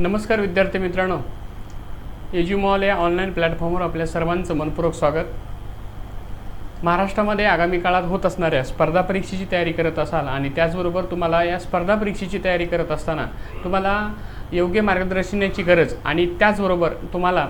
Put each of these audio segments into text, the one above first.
नमस्कार विद्यार्थी मित्रांनो. एज्युमॉल या ऑनलाईन प्लॅटफॉर्मवर आपल्या सर्वांचं मनपूर्वक स्वागत. महाराष्ट्रामध्ये आगामी काळात होत असणाऱ्या स्पर्धा परीक्षेची तयारी करत असाल आणि त्याचबरोबर तुम्हाला या स्पर्धा परीक्षेची तयारी करत असताना तुम्हाला योग्य मार्गदर्शनाची गरज आणि त्याचबरोबर तुम्हाला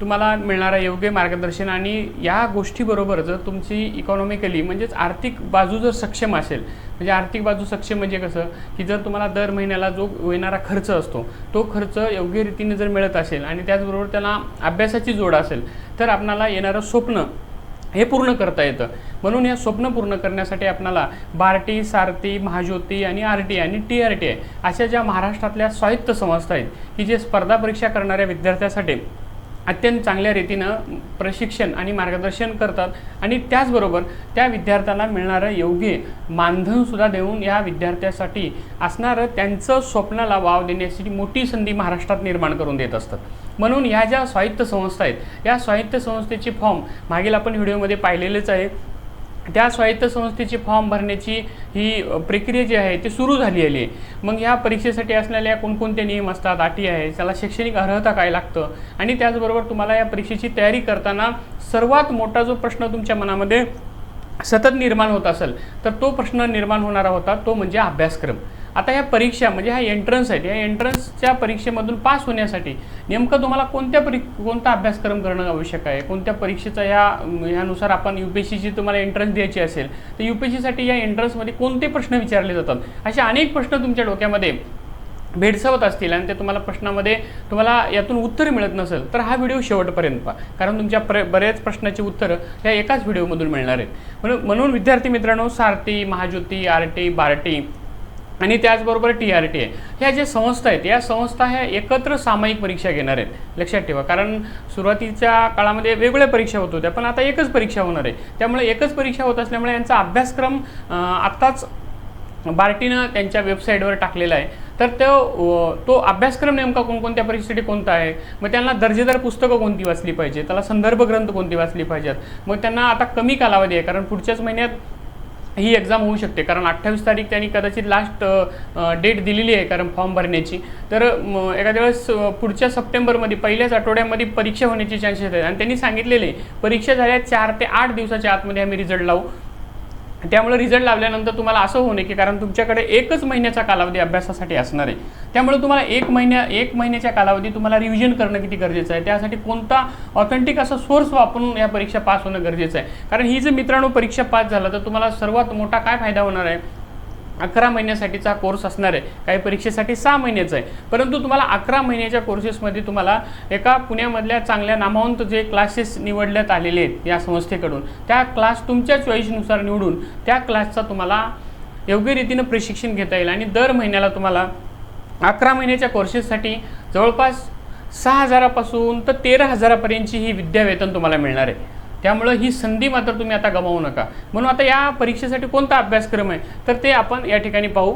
तुम्हाला मिळणारं योग्य मार्गदर्शन आणि या गोष्टीबरोबर जर तुमची इकॉनॉमिकली म्हणजेच आर्थिक बाजू जर सक्षम असेल म्हणजे आर्थिक बाजू सक्षम म्हणजे कसं? की जर तुम्हाला दर महिन्याला जो येणारा खर्च असतो तो खर्च योग्य रीतीने जर मिळत असेल आणि त्याचबरोबर त्याला अभ्यासाची जोड असेल तर आपणाला येणारं स्वप्न हे पूर्ण करता येतं. म्हणून हे स्वप्न पूर्ण करण्यासाठी आपणाला बार्टी सारथी महाज्योती आणि आर टी आणि टी आर टी आय अशा ज्या महाराष्ट्रातल्या स्वायत्त संस्था आहेत की जे स्पर्धा परीक्षा करणाऱ्या विद्यार्थ्यासाठी अत्यंत चांगल्या रीतीनं प्रशिक्षण आणि मार्गदर्शन करतात. आणि त्याचबरोबर त्या विद्यार्थ्याला मिळणारं योग्य मानधनसुद्धा देऊन या विद्यार्थ्यासाठी असणारं त्यांचं स्वप्नाला वाव देण्यासाठी मोठी संधी महाराष्ट्रात निर्माण करून देत असतात. म्हणून ह्या ज्या स्वायत्त संस्था आहेत या स्वायत्त संस्थेचे फॉर्म मागील आपण व्हिडिओमध्ये पाहिलेलेच आहे. त्या स्वायत्त संस्थेची फॉर्म भरण्याची ही प्रक्रिया जी आहे ती सुरू झाली आहे. मग या परीक्षेसाठी असलेल्या कोणकोणते नियम असतात अटी आहे त्याला शैक्षणिक अर्हता काय लागतं? आणि त्याचबरोबर तुम्हाला या परीक्षेची तयारी करताना सर्वात मोठा जो प्रश्न तुमच्या मनामध्ये सतत निर्माण होत असेल तर तो प्रश्न निर्माण होणारा होता तो म्हणजे अभ्यासक्रम. आता ह्या परीक्षा म्हणजे ह्या एंट्रन्स आहेत या एंट्रन्सच्या परीक्षेमधून पास होण्यासाठी नेमकं तुम्हाला कोणत्या परी कोणता अभ्यासक्रम करणं आवश्यक आहे? कोणत्या परीक्षेचा ह्या ह्यानुसार आपण यू पी एस सीची तुम्हाला एंट्रन्स द्यायची असेल तर यू पी एस सीसाठी या एंट्रन्समध्ये कोणते प्रश्न विचारले जातात? असे अनेक प्रश्न तुमच्या डोक्यामध्ये भेडसावत असतील आणि ते तुम्हाला प्रश्नामध्ये तुम्हाला यातून उत्तर मिळत नसेल तर हा व्हिडिओ शेवटपर्यंत पहा. कारण तुमच्या प्र बऱ्याच प्रश्नाची उत्तरं या एकाच व्हिडिओमधून मिळणार आहेत. म्हणून म्हणून विद्यार्थी मित्रांनो सारथी महाज्योती आर टी बार्टी आणि त्याचबरोबर टी आर टी आहे. ह्या ज्या संस्था आहेत या संस्था ह्या एकत्र सामायिक परीक्षा घेणार आहेत. लक्षात ठेवा कारण सुरुवातीच्या काळामध्ये वेगवेगळ्या परीक्षा होत होत्या पण आता एकच परीक्षा होणार आहे. त्यामुळे एकच परीक्षा होत असल्यामुळे यांचा अभ्यासक्रम आत्ताच बार्टीनं त्यांच्या वेबसाईटवर टाकलेला आहे. तर तो तो अभ्यासक्रम नेमका कोणकोणत्या परीक्षेसाठी कोणता आहे? मग त्यांना दर्जेदार पुस्तकं कोणती वाचली पाहिजे त्याला संदर्भ ग्रंथ कोणती वाचली पाहिजेत? मग त्यांना आता कमी कालावधी आहे कारण पुढच्याच महिन्यात ही एक्झाम होऊ शकते. कारण अठ्ठावीस तारीख त्यांनी कदाचित लास्ट डेट दिलेली आहे कारण फॉर्म भरण्याची. तर एखाद्या वेळेस पुढच्या सप्टेंबरमध्ये पहिल्याच आठवड्यामध्ये परीक्षा होण्याचे चान्सेस आहेत. आणि त्यांनी सांगितलेले परीक्षा झाल्या चार ते आठ दिवसाच्या आतमध्ये आम्ही रिझल्ट लावू. त्यामुळे रिझल्ट लावल्यानंतर तुम्हाला असं होऊ नये की कारण तुमच्याकडे एकच महिन्याचा कालावधी अभ्यासासाठी असणार आहे. त्यामुळे तुम्हाला एक महिन्या एक महिन्याच्या कालावधी तुम्हाला रिव्हिजन करणं किती गरजेचं आहे? त्यासाठी कोणता ऑथेंटिक असा सोर्स वापरून या परीक्षा पास होणं गरजेचं आहे? कारण ही जर मित्रांनो परीक्षा पास झाला तर तुम्हाला सर्वात मोठा काय फायदा होणार आहे? अकरा महिन्यासाठीचा कोर्स असणार आहे. काही परीक्षेसाठी सहा महिन्याचा आहे. परंतु तुम्हाला अकरा महिन्याच्या कोर्सेसमध्ये तुम्हाला एका पुण्यामधल्या चांगल्या नामवंत जे क्लासेस निवडण्यात आलेले आहेत या संस्थेकडून त्या क्लास तुमच्या चॉईसनुसार निवडून त्या क्लासचा तुम्हाला योग्य रीतीनं प्रशिक्षण घेता येईल. आणि दर महिन्याला तुम्हाला अकरा महिन्याच्या कोर्सेससाठी जवळपास सहा हजारापासून तर तेरा हजारापर्यंतची ही विद्यावेतन तुम्हाला मिळणार आहे. त्यामुळं ही संधी मात्र तुम्ही आता गमावू नका. म्हणून आता या परीक्षेसाठी कोणता अभ्यासक्रम आहे? तर ते आपण या ठिकाणी पाहू.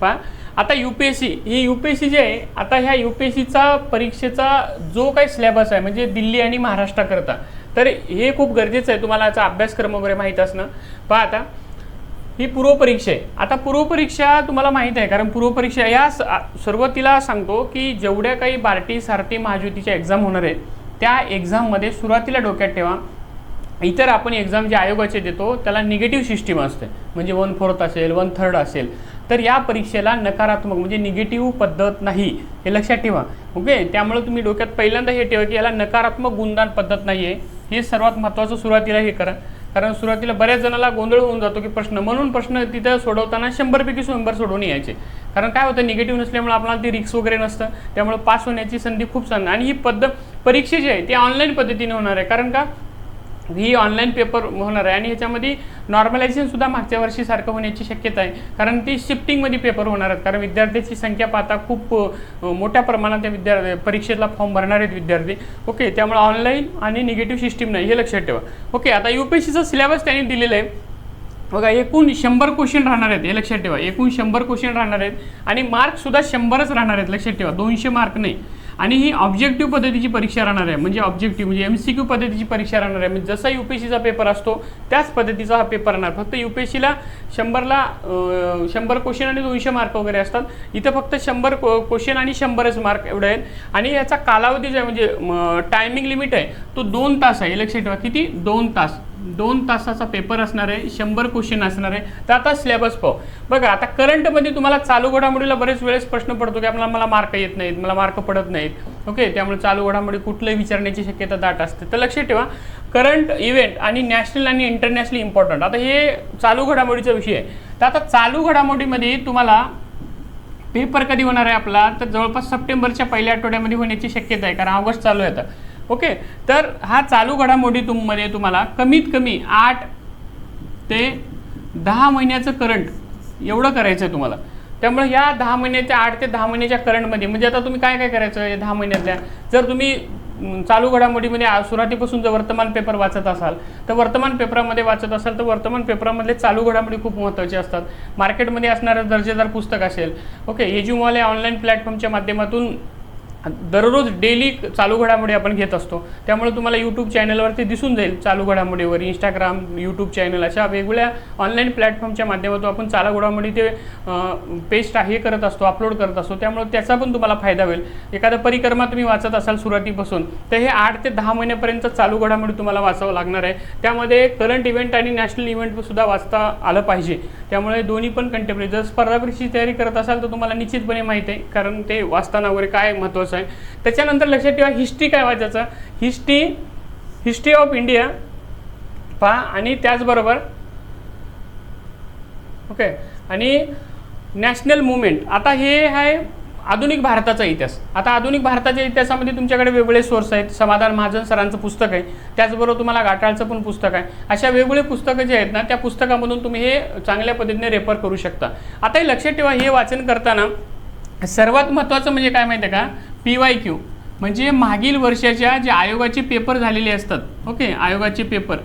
पहा. आता यू पी एस सी ही यू पी एस सी जे आहे आता ह्या यू पी एस सीचा परीक्षेचा जो काही सिलेबस आहे म्हणजे दिल्ली आणि महाराष्ट्राकरता तर हे खूप गरजेचं आहे. तुम्हाला याचा अभ्यासक्रम वगैरे माहीत असणं. पहा आता. ही पूर्वपरीक्षा आहे. आता पूर्वपरीक्षा तुम्हाला माहीत आहे कारण पूर्वपरीक्षा या सुरुवातीला सांगतो की जेवढ्या काही बार्टी सारथी महाज्योतीच्या एक्झाम होणार आहेत त्या एक्झाममध्ये सुरुवातीला डोक्यात ठेवा. इतर आपण एक्झाम जे आयोगाचे देतो त्याला निगेटिव्ह सिस्टीम असते. म्हणजे वन फोर्थ असेल वन थर्ड असेल. तर या परीक्षेला नकारात्मक म्हणजे निगेटिव्ह पद्धत नाही हे लक्षात ठेवा. ओके त्यामुळे तुम्ही डोक्यात पहिल्यांदा हे ठेवा की याला नकारात्मक गुणदान पद्धत नाही आहे हे सर्वात महत्त्वाचं सुरुवातीला हे करा. कारण सुरुवातीला बऱ्याच जणाला गोंधळ होऊन जातो की प्रश्न. म्हणून प्रश्न तिथं सोडवताना शंभरपैकी शंभर सोडवून यायचे. कारण काय होतं निगेटिव्ह नसल्यामुळे आपल्याला ती रिक्स वगैरे नसतं. त्यामुळे पास होण्याची संधी खूप चांगली. आणि ही पद्धत परीक्षा जी आहे ती ऑनलाईन पद्धतीने होणार आहे. कारण का? ही ऑनलाईन पेपर होणार आहे. आणि ह्याच्यामध्ये नॉर्मलायझेशन सुद्धा मागच्या वर्षीसारखं होण्याची शक्यता आहे. कारण ती शिफ्टिंगमध्ये पेपर होणार आहेत. कारण विद्यार्थ्याची संख्या पाहता खूप मोठ्या प्रमाणात त्या विद्यार्थी परीक्षेला फॉर्म भरणार आहेत विद्यार्थी. ओके त्यामुळे ऑनलाईन आणि निगेटिव्ह सिस्टीम नाही हे लक्षात ठेवा. ओके आता यू पी एस सीचा सिलेबस त्यांनी दिलेलं आहे. बघा एकूण शंभर क्वेश्चन राहणार आहेत हे लक्षात ठेवा. एकूण शंभर क्वेश्चन राहणार आहेत. आणि मार्कसुद्धा शंभरच राहणार आहेत लक्षात ठेवा. दोनशे मार्क नाही. आणि ही ऑब्जेक्टिव्ह पद्धतीची परीक्षा राहणार आहे. म्हणजे ऑब्जेक्टिव्ह म्हणजे एम सी क्यू पद्धतीची परीक्षा राहणार आहे. म्हणजे जसा यू पी एस सीचा पेपर असतो त्याच पद्धतीचा हा पेपर राहणार. फक्त यू पी एस सीला शंभरला शंभर क्वेश्चन आणि दोनशे मार्क वगैरे असतात. इथं फक्त शंभर क्वेश्चन आणि शंभरच मार्क एवढे आहेत. आणि याचा कालावधी जो आहे म्हणजे टायमिंग लिमिट आहे तो दोन तास आहे. लक्षात ठेवा. किती? दोन तास. दोन तासाचा पेपर असणार आहे शंभर क्वेश्चन असणार आहे. तर आता सिलेबस पाहू. बघा आता करंटमध्ये तुम्हाला चालू घडामोडीला बरेच वेळेस प्रश्न पडतो की आपल्याला मला मार्क येत नाहीत मला मार्क पडत नाहीत. ओके त्यामुळे चालू घडामोडी कुठलंही विचारण्याची शक्यता दाट असते. तर लक्षात ठेवा करंट इव्हेंट आणि नॅशनल आणि इंटरनॅशनल इम्पॉर्टंट आता हे चालू घडामोडीचा विषय आहे. तर आता चालू घडामोडीमध्ये तुम्हाला पेपर कधी होणार आहे आपला? तर जवळपास सप्टेंबरच्या पहिल्या आठवड्यामध्ये होण्याची शक्यता आहे कारण ऑगस्ट चालू आहे आता. ओके? तर हा चालू घडामोडी तुममध्ये तुम्हाला कमीत कमी आठ ते दहा महिन्याचं करंट एवढं करायचं आहे तुम्हाला. त्यामुळे या दहा महिन्याच्या आठ ते दहा महिन्याच्या करंटमध्ये म्हणजे आता तुम्ही काय काय करायचं या दहा महिन्यातल्या? जर तुम्ही चालू घडामोडीमध्ये म्हणजे सुरुवातीपासून जर वर्तमान पेपर वाचत असाल तर वर्तमान पेपरामध्ये वाचत असाल तर वर्तमान पेपरामधले चालू घडामोडी खूप महत्त्वाचे असतात. मार्केटमध्ये असणारं दर्जेदार पुस्तक असेल ओके? एज्युमॉल या ऑनलाईन प्लॅटफॉर्मच्या माध्यमातून दररोज डेली चालू घडामोडी आपण घेत असतो. त्यामुळे तुम्हाला यूट्यूब चॅनलवरती दिसून जाईल चालू घडामोडीवर. इंस्टाग्राम यूट्यूब चॅनल अशा वेगवेगळ्या ऑनलाईन प्लॅटफॉर्मच्या माध्यमातून आपण चालू घडामोडी ते पेस्ट हे करत असतो अपलोड करत असतो. त्यामुळे त्याचा पण तुम्हाला फायदा होईल. एखादा परिक्रमा तुम्ही वाचत असाल सुरुवातीपासून तर हे आठ ते दहा महिन्यापर्यंत चालू घडामोडी तुम्हाला वाचावं लागणार आहे. त्यामध्ये करंट इव्हेंट आणि नॅशनल इव्हेंटसुद्धा वाचता आलं पाहिजे. त्यामुळे दोन्ही पण कंटेम्पररी जर स्पर्धा परीक्षेची तयारी करत असाल तर तुम्हाला निश्चितपणे माहिती आहे कारण ते वाचताना वगैरे काय महत्त्वाचं आहे. त्याच्यानंतर लक्षात ठेवा हिस्ट्री काय वाचायचं? हिस्ट्री हिस्ट्री ऑफ इंडिया पहा आणि त्याचबरोबर ओके आणि नॅशनल मुवमेंट आता हे आहे आधुनिक भारताचा इतिहास. आता आधुनिक भारताच्या इतिहासामध्ये तुमच्याकडे वेगवेगळे सोर्स आहेत. समाधान महाजन सरांचं पुस्तक आहे. त्याचबरोबर तुम्हाला गाठाळचं पण पुस्तक आहे. अशा वेगवेगळे पुस्तकं जे आहेत ना त्या पुस्तकामधून तुम्ही हे चांगल्या पद्धतीने रेफर करू शकता. आता हे लक्षात ठेवा हे वाचन करताना सर्वात महत्त्वाचं म्हणजे काय माहिती आहे का? P Y Q. म्हणजे मागील वर्षाच्या जे आयोगाचे पेपर झालेले असतात ओके आयोगाचे पेपर.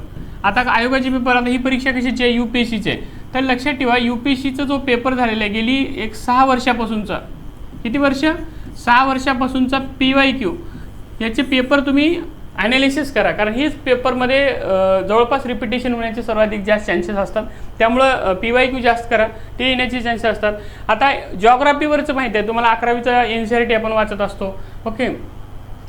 आता आयोगाचे पेपर आता ही परीक्षा कशाची आहे? यू पी एस सीची आहे. तर लक्षात ठेवा यू पी एस सीचा जो पेपर झालेला आहे गेली एक सहा वर्षापासूनचा. किती वर्ष? सहा वर्षापासूनचा पी वाय क्यू. याचे पेपर तुम्ही ॲनालिसिस करा. कारण हीच पेपरमध्ये जवळपास रिपिटेशन होण्याचे सर्वाधिक जास्त चान्सेस असतात. त्यामुळं पी वाय क्यू जास्त करा. ते येण्याचे चान्सेस असतात. आता जॉग्राफीवरचं माहिती आहे. तुम्हाला अकरावीचा एन सी आर टी आपण वाचत असतो. ओके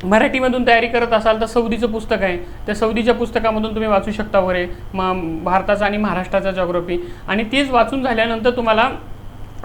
मराठीमधून तयारी करत असाल तर सौदीचं पुस्तक आहे. त्या सौदीच्या पुस्तकामधून तुम्ही वाचू शकता वगैरे. म भारताचा आणि महाराष्ट्राचा जॉग्राफी आणि तेच वाचून झाल्यानंतर तुम्हाला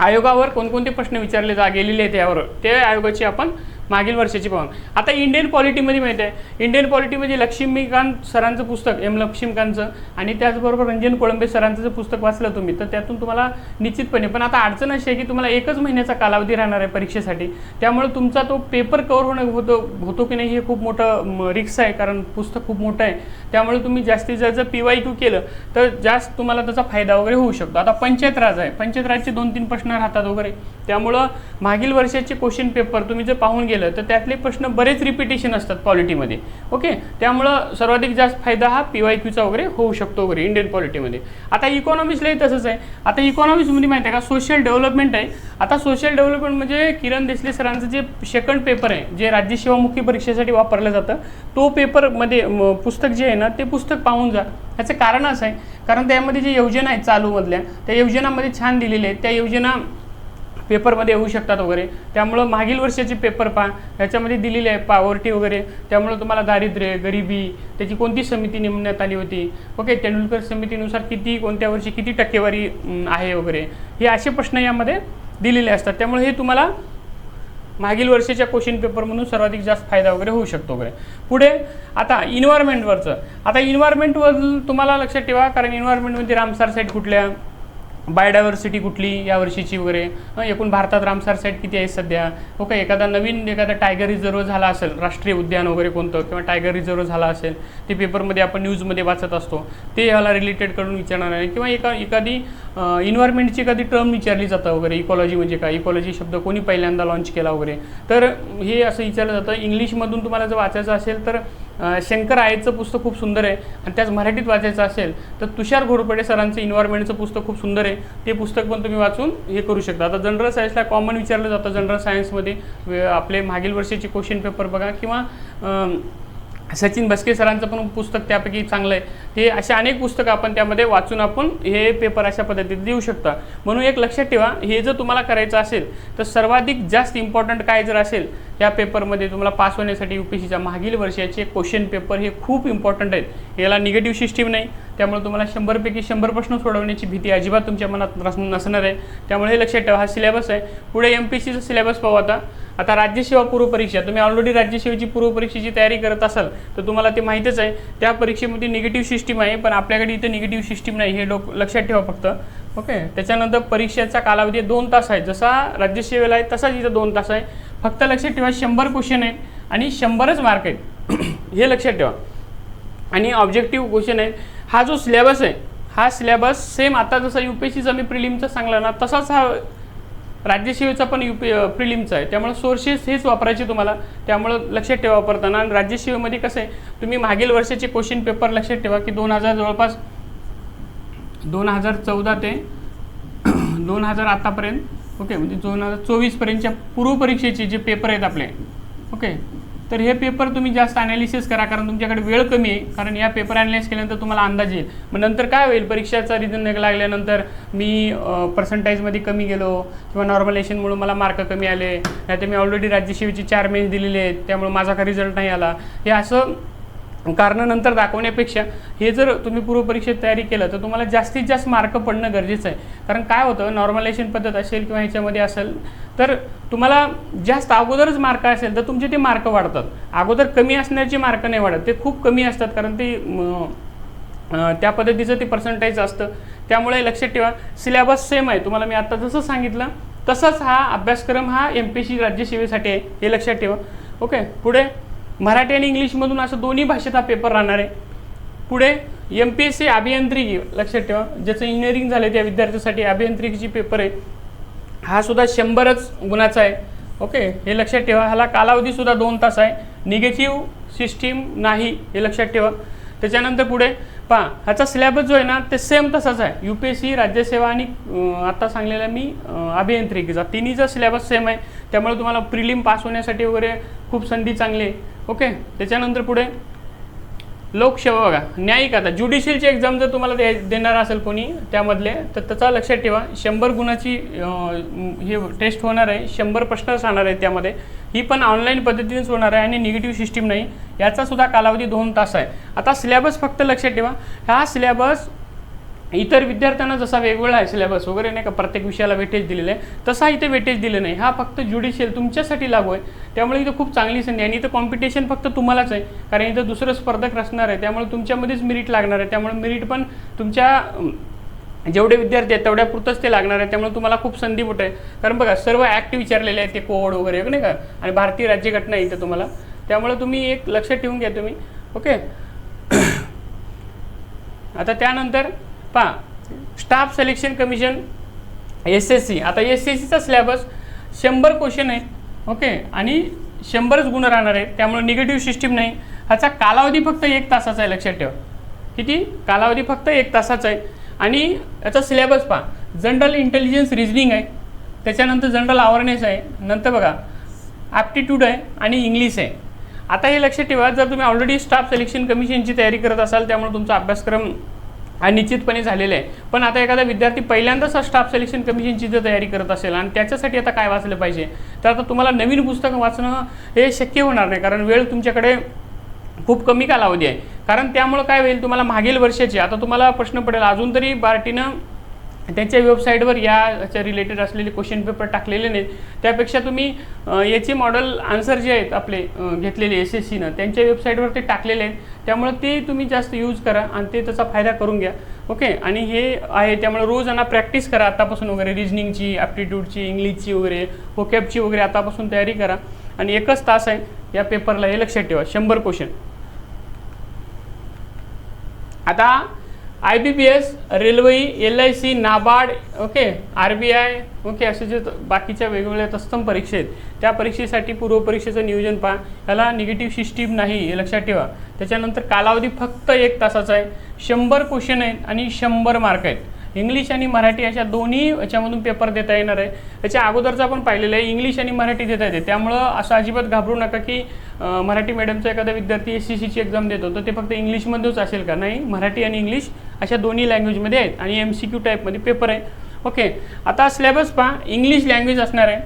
आयोगावर कोणकोणते प्रश्न विचारले जा गेलेले आहेत यावर ते आयोगाची आपण मागील वर्षाची पाहून. आता इंडियन पॉलिटीमध्ये माहीत आहे इंडियन पॉलिटीमध्ये लक्ष्मीकांत सरांचं पुस्तक एम लक्ष्मीकांतचं आणि त्याचबरोबर रंजन कोळंबे सरांचं जर पुस्तक वाचलं तुम्ही तर त्यातून तुम्हाला निश्चितपणे पण आता अडचण अशी आहे की तुम्हाला एकच महिन्याचा कालावधी राहणार आहे परीक्षेसाठी. त्यामुळे तुमचा तो पेपर कवर होणं होतो होतो की नाही हे खूप मोठं रिक्स आहे कारण पुस्तक खूप मोठं आहे. त्यामुळे तुम्ही जास्तीत जास्त जर पी वाय क्यू केलं तर जास्त तुम्हाला त्याचा फायदा वगैरे होऊ शकतो. आता पंचायत राज आहे. पंचायत राजचे दोन तीन प्रश्न राहतात वगैरे. त्यामुळं मागील वर्षाचे क्वेश्चन पेपर तुम्ही जर पाहून गेलं तर त्यातले प्रश्न बरेच रिपिटेशन असतात पॉलिटीमध्ये ओके त्यामुळं सर्वाधिक जास्त फायदा हा पी वाय क्यूचा वगैरे होऊ शकतो वगैरे इंडियन पॉलिटीमध्ये आता इकॉनॉमिक्सलाही तसंच आहे. आता इकॉनॉमिक्समध्ये माहिती आहे का सोशल डेव्हलपमेंट आहे. आता सोशल डेव्हलपमेंट म्हणजे किरण देसले सरांचं जे सेकंड पेपर आहे जे राज्यसेवामुखी परीक्षेसाठी वापरलं जातं तो पेपरमध्ये पुस्तक जे आहे ना ते पुस्तक पाहून जा. याचं कारण असं आहे. कारण त्यामध्ये जे योजना आहेत चालूमधल्या त्या योजनामध्ये छान दिलेल्या आहेत. त्या योजना पेपरमध्ये येऊ शकतात वगैरे. त्यामुळं मागील वर्षाचे पेपर पहा. ह्याच्यामध्ये दिलेले आहे पॉवर्टी वगैरे. त्यामुळं तुम्हाला दारिद्र्य गरिबी त्याची कोणती समिती नेमण्यात आली होती? ओके तेंडुलकर समितीनुसार किती कोणत्या वर्षी किती टक्केवारी आहे वगैरे. हे असे प्रश्न यामध्ये दिलेले असतात. त्यामुळे हे तुम्हाला मागील वर्षाच्या क्वेश्चन पेपरमधून सर्वाधिक जास्त फायदा वगैरे होऊ शकतो वगैरे. पुढे आता इन्व्हायरमेंटवरचं आता इन्व्हायरमेंटवर तुम्हाला लक्षात ठेवा कारण इन्व्हायरमेंटमध्ये रामसार साईट कुठल्या? बायोडायव्हर्सिटी कुठली या वर्षीची वगैरे? एकूण भारतात रामसार साईट किती आहे सध्या? हो ओके एखादा नवीन एखादा टायगर रिझर्व झाला असेल राष्ट्रीय उद्यान वगैरे कोणतं किंवा टायगर रिझर्व झाला असेल ते पेपरमध्ये आपण न्यूजमध्ये वाचत असतो. ते याला रिलेटेड करून विचारणार आहे. किंवा एका एखादी इन्व्हायरमेंटची एखादी टर्म विचारली जातं वगैरे इकॉलॉजी म्हणजे काय? इकॉलॉजी शब्द कोणी पहिल्यांदा लॉन्च केला वगैरे. तर हे असं विचारलं जातं. इंग्लिशमधून तुम्हाला जर वाचायचं असेल तर शंकर आयचं पुस्तक खूप सुंदर आहे आणि त्याच मराठीत वाचायचं असेल तर तुषार घोरपडे सरांचं इन्व्हायरमेंटचं पुस्तक खूप सुंदर आहे. ते पुस्तक पण तुम्ही वाचून हे करू शकता. आता जनरल सायन्सला कॉमन विचारलं जातं जनरल सायन्समध्ये आपले मागील वर्षाचे क्वेश्चन पेपर बघा किंवा सचिन बस्के सरांचं पण पुस्तक त्यापैकी चांगलं आहे. हे असे अनेक पुस्तकं आपण त्यामध्ये वाचून आपण हे पेपर अशा पद्धतीत देऊ शकता. म्हणून एक लक्षात ठेवा हे जर तुम्हाला करायचं असेल तर सर्वाधिक जास्त इम्पॉर्टंट काय जर असेल या पेपरमध्ये तुम्हाला पास होण्यासाठी यू पी सीच्या मागील वर्षाचे क्वेश्चन पेपर हे खूप इम्पॉर्टंट आहेत. याला निगेटिव्ह सिस्टीम नाही. त्यामुळे तुम्हाला शंभरपैकी शंभर प्रश्न सोडवण्याची भीती अजिबात तुमच्या मनात नसणार आहे. त्यामुळे हे लक्षात ठेवा हा सिलेबस आहे. पुढे एम पी सीचा सिलेबस पाहू आता. आता राज्यसेवा पूर्वपरीक्षा तुम्ही ऑलरेडी राज्यसेवेची पूर्वपरीक्षेची तयारी करत असाल तर तुम्हाला ते माहीतच आहे. त्या परीक्षेमध्ये निगेटिव्ह सिस्टीम आहे पण आपल्याकडे इथं निगेटिव्ह सिस्टीम नाही हे लोक लक्षात ठेवा फक्त. ओके त्याच्यानंतर परीक्षेचा कालावधी दोन तास आहे. जसा राज्यसेवेला आहे तसाच इथं दोन तास आहे. फक्त लक्षात ठेवा शंभर क्वेश्चन आहेत आणि शंभरच मार्क आहेत. हे लक्षात ठेवा. आणि ऑब्जेक्टिव्ह क्वेश्चन आहे हा जो सिलेबस आहे हा सिलेबस सेम आता जसा यू पी एस सीचा मी प्रिलिमचा सांगला ना तसाच हा राज्यसेवेचा पण यू पी प्रिलिमचा आहे. त्यामुळे सोर्सेस हेच वापरायचे तुम्हाला. त्यामुळं लक्षात ठेवा वापरताना. आणि राज्यसेवेमध्ये कसं आहे तुम्ही मागील वर्षाचे क्वेश्चन पेपर लक्षात ठेवा की दोन हजार जवळपास दोन हजार चौदा ते दोन हजार आतापर्यंत ओके म्हणजे दोन हजार चोवीसपर्यंतच्या पूर्वपरीक्षेचे जे पेपर आहेत आपले ओके तर हे पेपर तुम्ही जास्त अनालिसिस करा कारण तुमच्याकडे वेळ कमी आहे. कारण या पेपर अनालिसिस केल्यानंतर तुम्हाला अंदाज येईल. मग नंतर काय होईल? परीक्षाचा रिझन लागल्यानंतर मी पर्सेंटाईजमध्ये कमी गेलो किंवा नॉर्मलायझेशनमुळे मला मार्क कमी आले. नाही तर मी ऑलरेडी राज्यसेवेचे चार मेन्स दिलेले आहेत. त्यामुळे माझा काही रिझल्ट नाही आला. हे असं कारणं नंतर दाखवण्यापेक्षा हे जर तुम्ही पूर्वपरीक्षेत तयारी केलं तर तुम्हाला जास्तीत जास्त मार्क पडणं गरजेचं आहे. कारण काय होतं नॉर्मलायझेशन पद्धत असेल किंवा ह्याच्यामध्ये असेल तर तुम्हाला जास्त अगोदरच मार्क असेल तर तुमचे ते मार्क वाढतात. अगोदर कमी असण्याचे मार्क नाही वाढत ते खूप कमी असतात कारण ते त्या पद्धतीचं ते पर्सेंटेज असतं. त्यामुळे लक्षात ठेवा सिलेबस सेम आहे. तुम्हाला मी आता जसं सांगितलं तसंच हा अभ्यासक्रम हा एम पी सी राज्यसेवेसाठी आहे हे लक्षात ठेवा. ओके पुढे मराठी आणि इंग्लिशमधून असं दोन्ही भाषेत हा पेपर राहणार आहे. पुढे एम पी एस सी अभियांत्रिकी लक्षात ठेवा ज्याचं इंजिनिअरिंग झालं त्या विद्यार्थ्यासाठी अभियांत्रिकीची पेपर आहे. हा सुद्धा शंभरच गुणाचा आहे. ओके हे लक्षात ठेवा. ह्याला कालावधीसुद्धा दोन तास आहे. निगेटिव्ह सिस्टीम नाही हे लक्षात ठेवा. त्याच्यानंतर पुढे पहा ह्याचा सिलेबस जो आहे ना ते सेम तसाच आहे. यू पी एस सी राज्यसेवा आणि आत्ता सांगलेला मी अभियांत्रिकीचा. तिन्हीचा सिलेबस सेम आहे. त्यामुळे तुम्हाला प्रिलिम पास होण्यासाठी वगैरे खूप संधी चांगली आहे. ओके त्याच्यानंतर पुढे. लोकसेवा बघा न्यायिक आता ज्युडिशियलची एक्झाम जर तुम्हाला दे देणार असेल कोणी त्यामधले तर त्याचा लक्षात ठेवा. शंभर गुणाची हे टेस्ट होणार आहे शंभर प्रश्न राहणार आहे त्यामध्ये. ही पण ऑनलाईन पद्धतीनेच होणार आहे आणि निगेटिव्ह सिस्टीम नाही. याचासुद्धा कालावधी दोन तास आहे. आता सिलेबस फक्त लक्षात ठेवा. हा सिलेबस इतर विद्यार्थ्यांना जसा वेगवेगळा आहे सिलेबस वगैरे नाही का प्रत्येक विषयाला वेटेज दिलेलं आहे तसा इथे वेटेज दिलं नाही. हा फक्त ज्युडिशियल तुमच्यासाठी लागू आहे. त्यामुळे इथं खूप चांगली संधी आहे. आणि इथं कॉम्पिटिशन फक्त तुम्हालाच आहे. कारण इथं दुसरं स्पर्धक असणार आहे. त्यामुळे तुमच्यामध्येच मेरिट लागणार आहे. त्यामुळे मेरिट पण तुमच्या जेवढे विद्यार्थी आहेत तेवढ्यापुरतंच ते लागणार आहे. त्यामुळे तुम्हाला खूप संधी मोठं आहे. कारण बघा सर्व ॲक्ट विचारलेले आहेत ते कोड वगैरे नाही का? आणि भारतीय राज्यघटना इथं तुम्हाला. त्यामुळे तुम्ही एक लक्षात ठेवून घ्या तुम्ही. ओके आता त्यानंतर पहा. Staff selection commission S S C आता एस एस सीचा सिलेबस शंभर क्वेश्चन आहेत. ओके आणि शंभरच गुण राहणार आहेत. त्यामुळे निगेटिव्ह सिस्टीम नाही. ह्याचा कालावधी फक्त एक तासाचा आहे. लक्षात ठेवा. किती? कालावधी फक्त एक तासाचा आहे. आणि याचा सिलेबस पहा. जनरल इंटेलिजन्स रिजनिंग आहे. त्याच्यानंतर जनरल अवेअरनेस आहे. नंतर बघा. ॲप्टिट्यूड आहे आणि इंग्लिश आहे. आता हे लक्षात ठेवा. जर तुम्ही ऑलरेडी स्टाफ सिलेक्शन कमिशनची तयारी करत असाल त्यामुळे तुमचा अभ्यासक्रम हा निश्चितपणे झालेला आहे. पण आता एखादा विद्यार्थी पहिल्यांदाच स्टाफ सिलेक्शन कमिशनची जर तयारी करत असेल आणि त्याच्यासाठी आता काय वाचलं पाहिजे तर आता तुम्हाला नवीन पुस्तकं वाचणं हे शक्य होणार नाही कारण वेळ तुमच्याकडे खूप कमी कालावधी आहे. कारण त्यामुळं काय होईल तुम्हाला मागील वर्षाची आता तुम्हाला प्रश्न पडेल अजून तरी पार्टीनं त्यांच्या वेबसाईटवर याच्या रिलेटेड असलेले क्वेश्चन पेपर टाकलेले नाहीत. त्यापेक्षा तुम्ही याचे मॉडेल आन्सर जे आहेत आपले घेतलेले एस एस सीनं त्यांच्या वेबसाईटवर ते टाकलेले आहेत. त्यामुळे ते तुम्ही जास्त यूज करा आणि ते त्याचा फायदा करून घ्या. ओके आणि हे आहे त्यामुळे रोज यांना प्रॅक्टिस करा आतापासून वगैरे रिजनिंगची ॲप्टिट्यूडची इंग्लिशची वगैरे वोकॅबची वगैरे आतापासून तयारी करा. आणि एकच तास आहे या पेपरला हे लक्षात ठेवा. शंभर क्वेश्चन आता I B P S railway L I C NABARD okay R B I okay असे जे बाकीच्या वेगवेगळ्या तत्सम परीक्षा आहेत त्या परीक्षेसाठी पूर्वपरीक्षेचं नियोजन पहा. याला निगेटिव्ह सिस्टीम नाही हे लक्षात ठेवा. त्याच्यानंतर कालावधी फक्त एक तासाचा आहे. शंभर क्वेश्चन आहेत आणि शंभर मार्क आहेत. इंग्लिश आणि मराठी अशा दोन्ही याच्यामधून पेपर देता येणार आहे. त्याच्या अगोदरचा आपण पाहिलेलं आहे इंग्लिश आणि मराठी देता येते. त्यामुळं असं अजिबात घाबरू नका की मराठी मीडियमचा एखादा विद्यार्थी एस सी सीची एक्झाम देतो तर ते फक्त इंग्लिशमध्येच असेल का? नाही मराठी आणि इंग्लिश अशा दोन्ही लँग्वेजमध्ये आहेत आणि एम सी क्यू टाईपमध्ये पेपर आहे. ओके आता सिलेबस पहा. इंग्लिश लँग्वेज असणार आहे.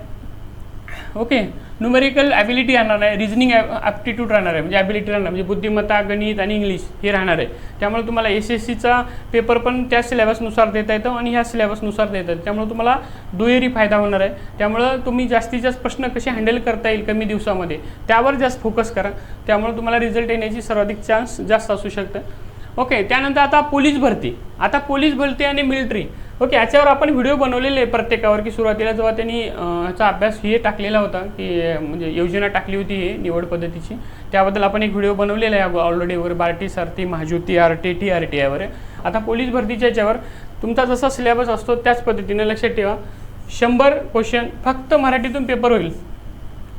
ओके न्युमेरिकल ॲबिलिटी राहणार आहे रिझनिंग ॲप्टिट्यूड राहणार आहे म्हणजे ॲबिलिटी राहणार म्हणजे बुद्धिमत्ता गणित आणि इंग्लिश हे राहणार आहे. त्यामुळे तुम्हाला एस एस सीचा पेपर पण त्या सिलेबसनुसार देता येतं आणि ह्या सिलेबसनुसार देता येतं. त्यामुळे तुम्हाला दुहेरी फायदा होणार आहे. त्यामुळं तुम्ही जास्तीत जास्त प्रश्न कसे हँडल करता येईल कमी दिवसामध्ये त्यावर जास्त फोकस करा. त्यामुळे तुम्हाला रिझल्ट येण्याची सर्वाधिक चान्स जास्त असू शकतं. ओके त्यानंतर आता पोलीस भरती. आता पोलीस भरती आणि मिलिटरी ओके याच्यावर आपण व्हिडिओ बनवलेले आहे प्रत्येकावर की सुरुवातीला जेव्हा त्यांनी याचा अभ्यास हे टाकलेला होता की म्हणजे योजना टाकली होती हे निवड पद्धतीची त्याबद्दल आपण एक व्हिडिओ बनवलेला आहे ऑलरेडी वगैरे Barti Sarathi Mahajyoti R T T R T आयवर आता पोलीस भरतीच्या याच्यावर तुमचा जसा सिलेबस असतो त्याच पद्धतीने लक्षात ठेवा. शंभर क्वेश्चन फक्त मराठीतून पेपर होईल.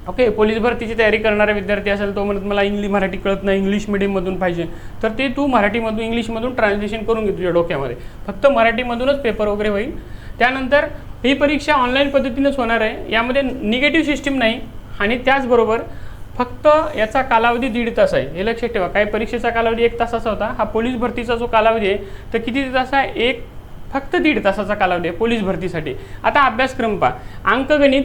ओके पोलीस भरतीची तयारी करणारा विद्यार्थी असेल तो म्हणत मला इंग्लिश मराठी कळत नाही इंग्लिश मिडियममधून पाहिजे. तर ते तू मराठीमधून इंग्लिशमधून ट्रान्सलेशन करून घे तुझ्या डोक्यामध्ये. फक्त मराठीमधूनच पेपर वगैरे होईल. त्यानंतर ही परीक्षा ऑनलाईन पद्धतीनेच होणार आहे. यामध्ये निगेटिव्ह सिस्टीम नाही आणि त्याचबरोबर फक्त याचा कालावधी दीड तास आहे. हे लक्षात ठेवा. काही परीक्षेचा कालावधी एक तासाचा होता? हा पोलीस भरतीचा जो कालावधी आहे तर किती तास आहे? एक फक्त दीड तासाचा कालावधी आहे पोलीस भरतीसाठी. आता अभ्यासक्रम पहा. अंकगणित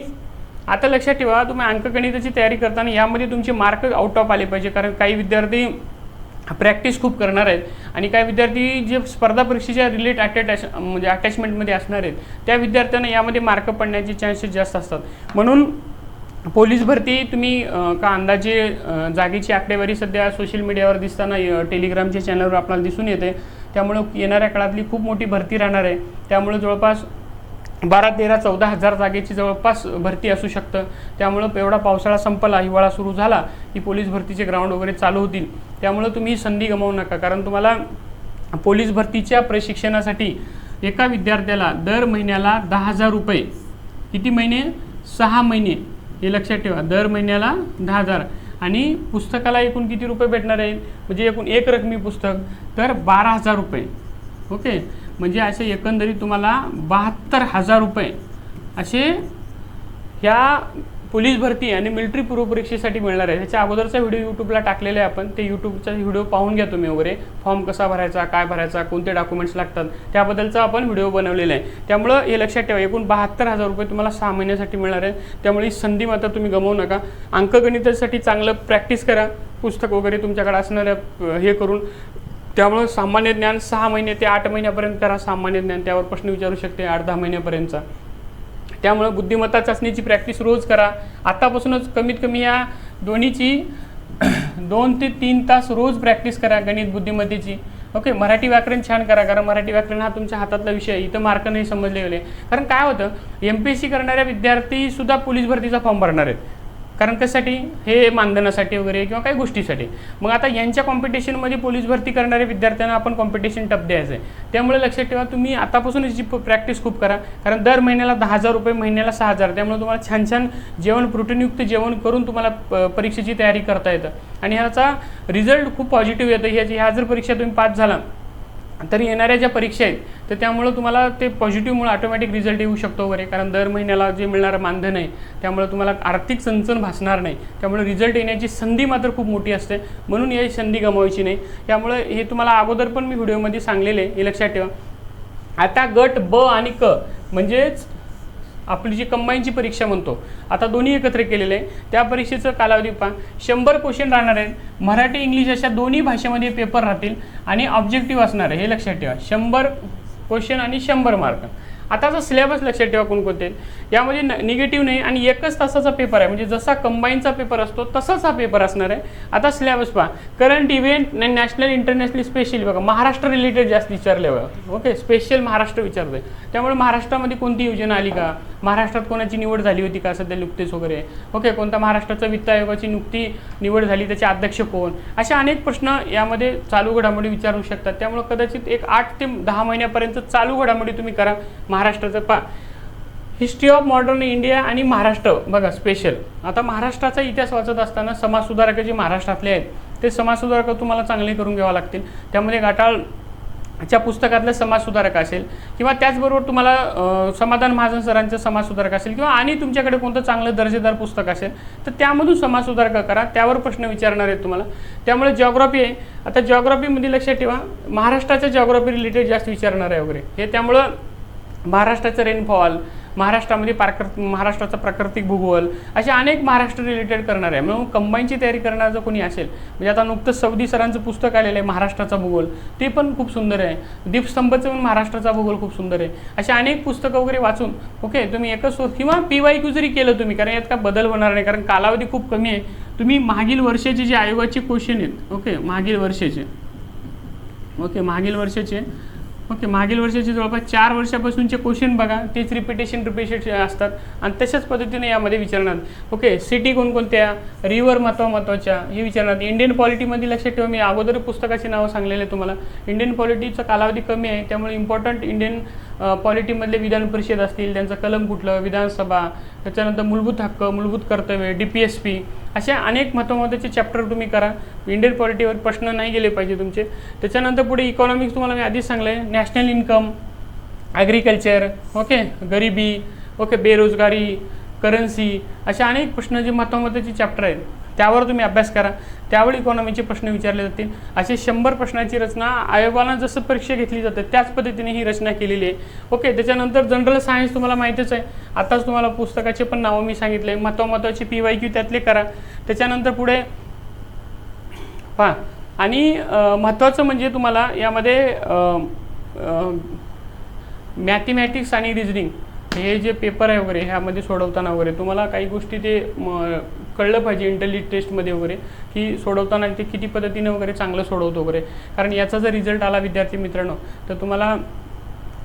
आता लक्षात ठेवा तुम्ही अंकगणिताची तयारी करताना यामध्ये तुमचे मार्क आउट ऑफ आले पाहिजे. कारण काही विद्यार्थी प्रॅक्टिस खूप करणार आहेत आणि काही विद्यार्थी जे स्पर्धा परीक्षेच्या रिलेट अटॅच म्हणजे अटॅचमेंटमध्ये असणार आहेत त्या विद्यार्थ्यांना यामध्ये मार्क पडण्याचे चान्सेस जास्त असतात. म्हणून पोलीस भरती तुम्ही का अंदाजे जागेची आकडेवारी सध्या सोशल मीडियावर दिसताना टेलिग्रामच्या चॅनलवर आपल्याला दिसून येते. त्यामुळं येणाऱ्या काळातली खूप मोठी भरती राहणार आहे. त्यामुळे जवळपास बारा तेरा चौदा हजार जागेची जवळपास भरती असू शकतं. त्यामुळं एवढा पावसाळा संपला हिवाळा सुरू झाला की पोलीस भरतीचे ग्राउंड वगैरे चालू होतील. त्यामुळं तुम्ही ही संधी गमावू नका. कारण तुम्हाला पोलीस भरतीच्या प्रशिक्षणासाठी एका विद्यार्थ्याला दर महिन्याला दहा हजार रुपये. किती महिने? सहा महिने. हे लक्षात ठेवा. दर महिन्याला दहा हजार. आणि पुस्तकाला एकूण किती रुपये भेटणार आहेत? म्हणजे एकूण एक रकमी पुस्तक. तर बारा हजार रुपये. ओके? म्हणजे असे एकंदरीत तुम्हाला बहात्तर हजार रुपये असे ह्या पोलीस भरती आणि मिलिटरी पूर्वपरीक्षेसाठी मिळणार आहे. ह्याच्या अगोदरचा व्हिडिओ यूट्यूबला टाकलेला आहे आपण. ते यूट्यूबचा व्हिडिओ पाहून घ्या तुम्ही वगैरे. फॉर्म कसा भरायचा काय भरायचा कोणते डॉक्युमेंट्स लागतात त्याबद्दलचा आपण व्हिडिओ बनवलेला आहे. त्यामुळं हे लक्षात ठेवा एकूण बहात्तर हजार रुपये तुम्हाला सहा महिन्यासाठी मिळणार आहे. त्यामुळे ही संधी मात्र तुम्ही गमावू नका. अंकगणितासाठी चांगलं प्रॅक्टिस करा. पुस्तक वगैरे तुमच्याकडे असणाऱ्या हे करून. त्यामुळं सामान्य ज्ञान सहा महिने ते आठ महिन्यापर्यंत करा. सामान्य ज्ञान त्यावर प्रश्न विचारू शकते आठ दहा महिन्यापर्यंतचा. त्यामुळं बुद्धिमत्ता चाचणीची प्रॅक्टिस रोज करा. आत्तापासूनच कमीत कमी या दोन्हीची दोन ते तीन तास रोज प्रॅक्टिस करा गणित बुद्धिमत्तेची. ओके मराठी व्याकरण छान करा कारण मराठी व्याकरण हा तुमच्या हातातला विषय आहे. इथं मार्क नाही समजले गेले. कारण काय होतं एम पी एस सी करणाऱ्या विद्यार्थीसुद्धा पोलीस भरतीचा फॉर्म भरणार आहेत. कारण कशासाठी? हे मानधनासाठी वगैरे किंवा काही गोष्टीसाठी. मग आता यांच्या कॉम्पिटिशनमध्ये पोलीस भरती करणाऱ्या विद्यार्थ्यांना आपण कॉम्पिटिशन टप द्यायचं आहे त्यामुळे लक्षात ठेवा तुम्ही आतापासूनच याची प्रॅक्टिस खूप करा. कारण दर महिन्याला दहा हजार रुपये महिन्याला सहा हजार. त्यामुळे तुम्हाला छान छान जेवण प्रोटीनयुक्त जेवण करून तुम्हाला प- परीक्षेची तयारी करता येतं. आणि ह्याचा रिझल्ट खूप पॉझिटिव्ह येतं. ह्याची ह्या जर परीक्षा तुम्ही पास झाला तरी येणाऱ्या ज्या परीक्षा आहेत तर त्यामुळं तुम्हाला ते पॉझिटिव्हमुळे ऑटोमॅटिक रिझल्ट येऊ शकतो वगैरे. कारण दर महिन्याला जे मिळणारं मानधन आहे त्यामुळे तुम्हाला आर्थिक चणचण भासणार नाही. त्यामुळे रिझल्ट येण्याची संधी मात्र खूप मोठी असते. म्हणून ही संधी गमावायची नाही. त्यामुळे हे तुम्हाला अगोदर पण मी व्हिडिओमध्ये सांगलेले हे लक्षात ठेवा. आता गट ब आणि क म्हणजेच आपली जी कंबाईनची परीक्षा म्हणतो. आता दोन्ही एकत्र केलेले आहे. त्या परीक्षेचं कालावधी पहा. शंभर क्वेश्चन राहणार आहेत. मराठी इंग्लिश अशा दोन्ही भाषेमध्ये पेपर राहतील आणि ऑब्जेक्टिव्ह असणार आहे. हे लक्षात ठेवा. शंभर क्वेश्चन आणि शंभर मार्क. आताचा सिलेबस लक्षात ठेवा कोणकोणते यामध्ये न निगेटिव्ह नाही आणि एकच तासाचा पेपर आहे. म्हणजे जसा कंबाईनचा पेपर असतो तसाच हा पेपर असणार आहे. आता सिलेबस पहा. Current event national international specially बघा महाराष्ट्र रिलेटेड जास्त विचारले बघा. ओके स्पेशल महाराष्ट्र विचारतोय. त्यामुळे महाराष्ट्रामध्ये कोणती योजना आली का? महाराष्ट्रात कोणाची निवड झाली होती का? सध्या नुकतेच वगैरे. ओके कोणता महाराष्ट्राचा वित्त आयोगाची नुकती निवड झाली त्याचे अध्यक्ष कोण? असे अनेक प्रश्न यामध्ये चालू घडामोडी विचारू शकतात. त्यामुळे कदाचित एक आठ ते दहा महिन्यापर्यंत चालू घडामोडी तुम्ही करा. महाराष्ट्राचं पा हिस्ट्री ऑफ मॉडर्न इंडिया आणि महाराष्ट्र बघा स्पेशल आता महाराष्ट्राचा इतिहास वाचत असताना समाजसुधारक जे महाराष्ट्रातले आहेत ते समाजसुधारक तुम्हाला चांगले करून घ्यावं लागतील. त्यामध्ये घाटाळ च्या पुस्तकातलं समाजसुधारक असेल किंवा त्याचबरोबर तुम्हाला समाधान महाजन सरांचं समाजसुधारक असेल किंवा आणि तुमच्याकडे कोणतं चांगलं दर्जेदार पुस्तक असेल तर त्यामधून समाजसुधारक करा. त्यावर प्रश्न विचारणार आहेत तुम्हाला. त्यामुळे जॉग्रॉफी आहे. आता जॉग्रॉफीमध्ये लक्षात ठेवा. महाराष्ट्राच्या जॉग्रॉफी रिलेटेड जास्त विचारणार आहे वगैरे. हे त्यामुळं महाराष्ट्राचं रेनफॉल महाराष्ट्रामध्ये पारकर महाराष्ट्राचा प्राकृतिक भूगोल असे अनेक महाराष्ट्र रिलेटेड करणार आहे. म्हणून कंबाईनची तयारी करणार जर कोणी असेल म्हणजे आता नुकतंच सौदी सरांचं पुस्तक आलेलं आहे महाराष्ट्राचा भूगोल ते पण खूप सुंदर आहे. दीपस्तंभचं पण महाराष्ट्राचा भूगोल खूप सुंदर आहे. असे अनेक पुस्तकं वगैरे वाचून ओके तुम्ही एकच सोर्स किंवा पी वाय क्यू जरी केलं तुम्ही कारण यात काय बदल होणार नाही कारण कालावधी खूप कमी आहे. तुम्ही मागील वर्षाचे जे आयोगाचे क्वेश्चन आहेत ओके मागील वर्षाचे ओके मागील वर्षाचे ओके मागील वर्षाचे जवळपास चार वर्षापासूनचे क्वेश्चन बघा. तेच रिपिटेशन रिपिटेशन असतात. आणि तशाच पद्धतीने यामध्ये विचारणार. ओके सिटी कोणकोणत्या? रिवर महत्वा महत्त्वाच्या हे विचारणार. इंडियन पॉलिटीमध्ये लक्षात ठेवा. मी अगोदर पुस्तकाची नावं सांगलेले आहे तुम्हाला. इंडियन पॉलिटीचा कालावधी कमी आहे. त्यामुळे इम्पॉर्टंट इंडियन पॉलिटीमधले विधान परिषद असतील त्यांचं कलम कुठलं विधानसभा त्याच्यानंतर मूलभूत हक्क मूलभूत कर्तव्य डी पी एस पी असे अनेक महत्त्वाचे चॅप्टर तुम्ही करा. इंडियन पॉलिटीवर प्रश्न नाही गेले पाहिजे तुमचे. त्याच्यानंतर पुढे इकॉनॉमिक्स तुम्हाला मी आधीच सांगलं आहे नॅशनल इन्कम ॲग्रिकल्चर ओके गरिबी ओके बेरोजगारी करन्सी असे अनेक प्रश्न जे महत्त्वाचे चॅप्टर आहेत. त्यावर तुम्ही अभ्यास करा. त्यावर इकॉनॉमीचे प्रश्न विचारले जातील. असे शंभर प्रश्नाची रचना आयोगानं जसं परीक्षा घेतली जाते त्याच पद्धतीने ही रचना केलेली आहे. ओके त्याच्यानंतर जनरल सायन्स तुम्हाला माहितीच आहे. आताच तुम्हाला पुस्तकाचे पण नावं मी सांगितले. महत्त्व महत्त्वाचे पी वाय क्यू त्यातले करा. त्याच्यानंतर पुढे पहा. आणि महत्त्वाचं म्हणजे तुम्हाला यामध्ये मॅथमॅटिक्स आणि रिजनिंग हे जे पेपर आहे वगैरे ह्यामध्ये सोडवताना वगैरे तुम्हाला काही गोष्टी ते कळलं पाहिजे इंटेलिज टेस्टमध्ये वगैरे की सोडवताना ते किती पद्धतीने वगैरे चांगलं सोडवतो वगैरे. कारण याचा जर रिझल्ट आला विद्यार्थी मित्रांनो तर तुम्हाला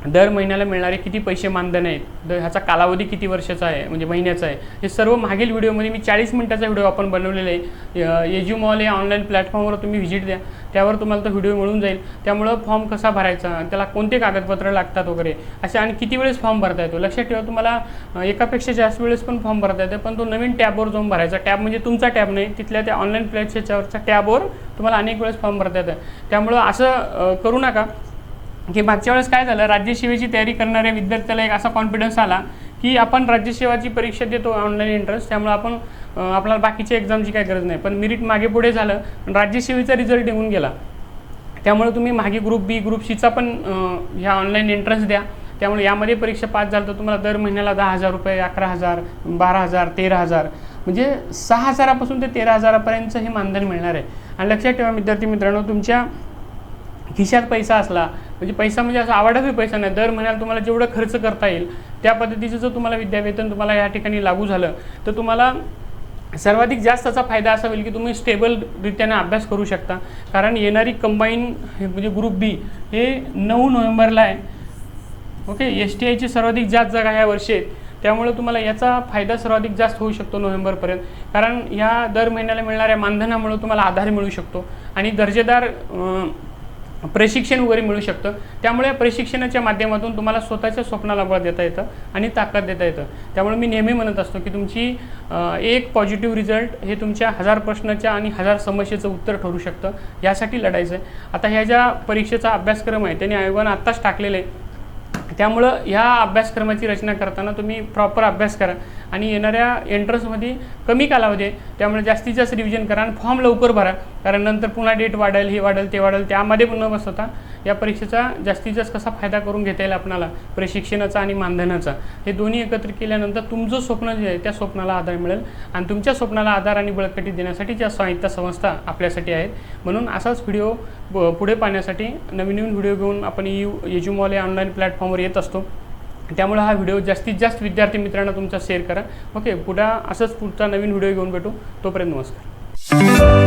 दर महिन्याला मिळणारे किती पैसे मानधन आहेत द ह्याचा कालावधी किती वर्षाचा आहे म्हणजे महिन्याचा आहे हे सर्व मागील व्हिडिओमध्ये मी चाळीस मिनिटाचा व्हिडिओ आपण बनवलेला आहे. एज्यू मॉल या ऑनलाईन प्लॅटफॉर्मवर तुम्ही व्हिजिट द्या. त्यावर तुम्हाला तो व्हिडिओ मिळून जाईल. त्यामुळं फॉर्म कसा भरायचा त्याला कोणते कागदपत्र लागतात वगैरे असे आणि किती वेळेस फॉर्म भरता येतो? लक्षात ठेवा तुम्हाला एकापेक्षा जास्त वेळेस पण फॉर्म भरता येतो पण तो नवीन टॅबवर जाऊन भरायचा. टॅब म्हणजे तुमचा टॅब नाही तिथल्या त्या ऑनलाईन प्लॅटच्यावरच्या टॅबवर तुम्हाला अनेक वेळेस फॉर्म भरता येतं. त्यामुळं असं करू नका. की मागच्या वेळेस काय झालं राज्यसेवेची तयारी करणाऱ्या विद्यार्थ्याला एक असा कॉन्फिडन्स आला की आपण राज्यसेवाची परीक्षा देतो ऑनलाईन एंट्रन्स त्यामुळे आपण आपल्याला बाकीच्या एक्झामची काय गरज नाही. पण मेरिट मागे पुढे झालं पण राज्यसेवेचा रिझल्ट येऊन गेला. त्यामुळे तुम्ही मागे ग्रुप बी ग्रुप सीचा पण ह्या ऑनलाईन एंट्रन्स द्या. त्यामुळे यामध्ये परीक्षा पास झालं तर तुम्हाला दर महिन्याला दहा हजार रुपये अकरा हजार बारा हजार तेरा हजार म्हणजे सहा हजारापासून ते तेरा हजारापर्यंतचं हे मानधन मिळणार आहे. आणि लक्षात ठेवा विद्यार्थी मित्रांनो तुमच्या खिशात पैसा असला म्हणजे पैसा म्हणजे असा आवडतही पैसा नाही. दर महिन्याला तुम्हाला जेवढं खर्च करता येईल त्या पद्धतीचं जर तुम्हाला विद्यावेतन तुम्हाला या ठिकाणी लागू झालं तर तुम्हाला सर्वाधिक जास्त त्याचा फायदा असा होईल की तुम्ही स्टेबलरित्याने अभ्यास करू शकता. कारण येणारी कंबाईन म्हणजे ग्रुप बी हे नऊ नोव्हेंबरला आहे. ओके? एस टी आयची सर्वाधिक जास्त जागा ह्या वर्षी आहेत. त्यामुळे तुम्हाला याचा फायदा सर्वाधिक जास्त होऊ शकतो नोव्हेंबरपर्यंत. कारण ह्या दर महिन्याला मिळणाऱ्या मानधनामुळे तुम्हाला आधार मिळू शकतो. आणि दर्जेदार प्रशिक्षण वगैरे मिळू शकतं. त्यामुळे या प्रशिक्षणाच्या माध्यमातून तुम्हाला स्वतःच्या स्वप्नाला बळ देता येतं आणि ताकद देता येतं. त्यामुळे मी नेहमी म्हणत असतो की तुमची एक पॉझिटिव्ह रिझल्ट हे तुमच्या हजार प्रश्नाच्या आणि हजार समस्येचं उत्तर ठरू शकतं. यासाठी लढायचं आहे. आता ह्या ज्या परीक्षेचा अभ्यासक्रम आहे त्यांनी आयोगानं आत्ताच टाकलेलं आहे. त्यामुळं ह्या अभ्यासक्रमाची रचना करताना तुम्ही प्रॉपर अभ्यास करा. आणि येणाऱ्या एंट्रन्समध्ये कमी कालावधी आहे त्यामुळे जास्तीत जास्त रिव्हिजन करा आणि फॉर्म लवकर भरा. कारण नंतर पुन्हा डेट वाढेल हे वाढेल ते वाढेल त्यामध्ये पुन्हा बसवता. या परीक्षेचा जास्तीत जास्त कसा फायदा करून घेता येईल आपणाला? प्रशिक्षणाचा आणि मानधनाचा. हे दोन्ही एकत्र केल्यानंतर तुमचं स्वप्न जे आहे त्या स्वप्नाला आधार मिळेल. आणि तुमच्या स्वप्नाला आधार आणि बळकटी देण्यासाठी ज्या स्वायत्त संस्था आपल्यासाठी आहेत. म्हणून असाच व्हिडिओ पुढे पाहण्यासाठी नवीन नवीन व्हिडिओ घेऊन आपण यू एज्युमॉल या ऑनलाईन प्लॅटफॉर्मवर येत असतो. त्यामुळे हा व्हिडिओ जास्तीत जास्त विद्यार्थी मित्रांना तुमचा शेअर करा. ओके पुढे असंच पुढचा नवीन व्हिडिओ घेऊन भेटू. तोपर्यंत नमस्कार.